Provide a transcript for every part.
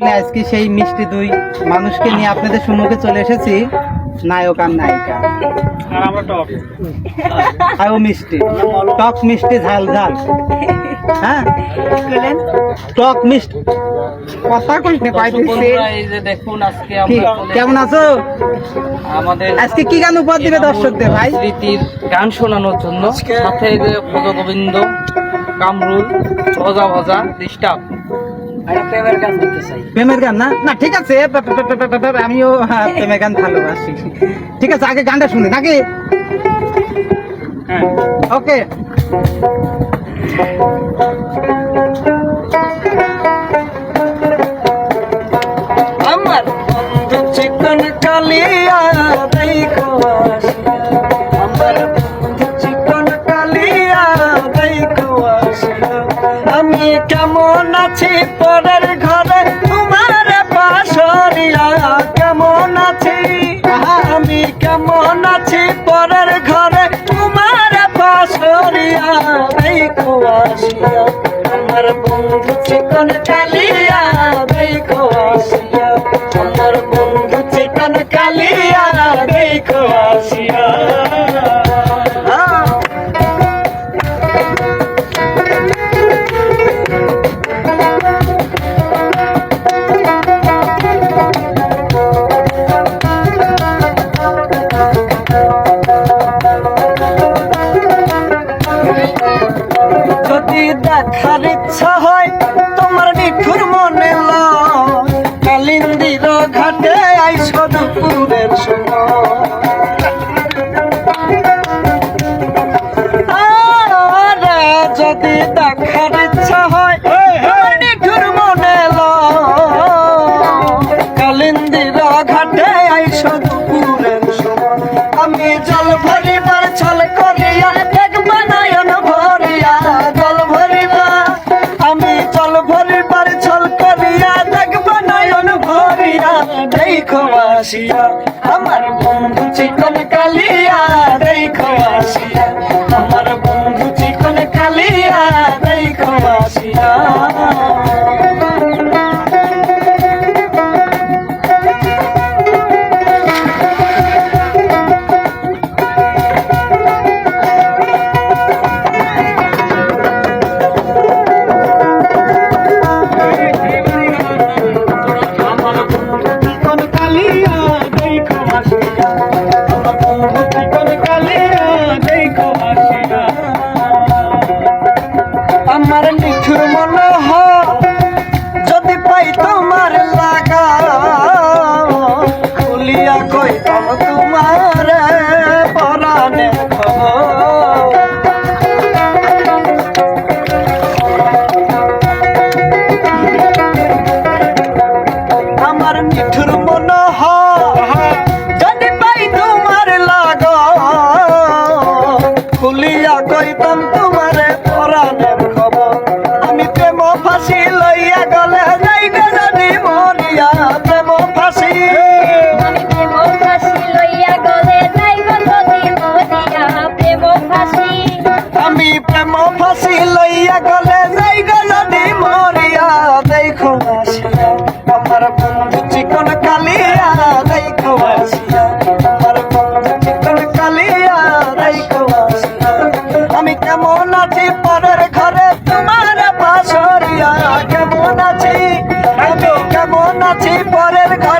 আজকে সেই মিষ্টি দুই মানুষকে নিয়ে আপনাদের সম্মুখে চলে এসেছি নায়ক আর নায়িকা। আর ও মিষ্টি। টক মিষ্টি ঝাল ঝাল। হ্যাঁ? টক মিষ্টি। কথা কইতে পাইতেছে বন্ধুরা, এই যে দেখুন আজকে কেমন আছো? আমাদের আজকে কি গান উপহার দিবে দর্শকদের ভাই? স্মৃতির গান শোনানোর জন্য। সাথে এই যে পদ গোবিন্দ কামরুল ভজা ভজা ডিস্টার্ব। প্রেমের গান না? না ঠিক আছে। আমিও প্রেমের গান ভালোবাসি। ঠিক আছে আগে গানটা শুনি নাকি? হ্যাঁ। ওকে। আমার বন্ধু চিকন কালিয়া কেমন আছি পরের ঘরে? তোমার পাশরিয়া কেমন আছি? আমি কেমন আছি পরের ঘরে? তোমার পাশরিয়া দেখো আসিয়া আমার বন্ধু চিকন কালিয়া দেখো আসিয়া আমার বন্ধু চিকন কালিয়া দেখো আসিয়া যদি দেখার ইচ্ছা হয় নিঠুর মনে কালিন্দির ঘাটে আইসো দুপুরের সময় আমি জল ভরিবার ছল করিয়া দেখবা নয়ন ভরিয়া। জল ভরিবা আমি জল ভরিবার ছল করিয়া দেখবা নয়ন ভরিয়া। দেখো আসিয়া আমার বন্ধু চিকন কালিয়া দেখো আসিয়া। খুলিয়া কইতাম, তোমার খবর আমার নিঠুর মন যদি পাই তোমার লাগ খুলিয়া কইতাম, তোমারে পরাণের খবর আমি প্রেম ফাঁসি আমি প্রেম ফাঁসি লইয়া গলে যাইবে যদি মরিয়া। দেখো আসিয়া, আমার বন্ধু চিকন কালিয়া। দেখো আমার বন্ধু চিকন কালিয়া। দেখো আমি কেমন আছি পরের ঘরে তোমার পাশরিয়া কেমন আছি? আমি কেমন আছি পরের ঘরে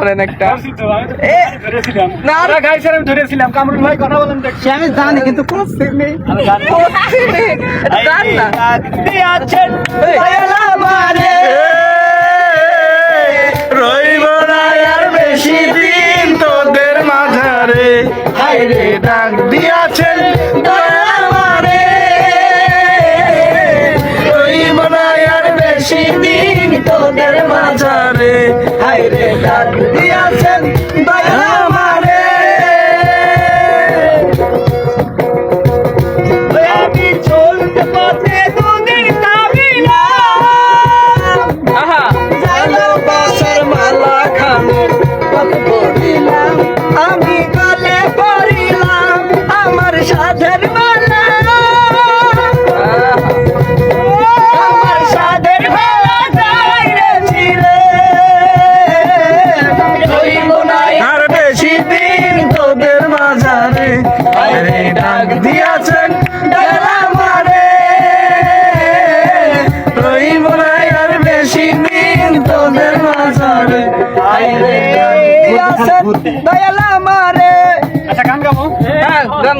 ধরেন একটা। না। না গাইছেন আমি ধরেছিলাম। কামরুল ভাই কথা বলেন দেখছি আমি জানি কিন্তু কোনো ঠিক নেই। গান না। দিয়াছেন আমারে রইব না আর বেশি দিন তোদের মাঝারে। হায় রে ডাক দিয়াছেন আমারে রইব না আর বেশি দিন তোদের মাঝারে। ডাক দিয়াছেন দয়াল আর বেশি দিন তোদের মাঝারে। আরে ডাক দিয়াছেন গেলা মারে। রইব না আর বেশি দিন তোদের মাঝারে। আরে ডাক দিয়াছেন দয়ালা মারে। আচ্ছা গান গাবো। গান।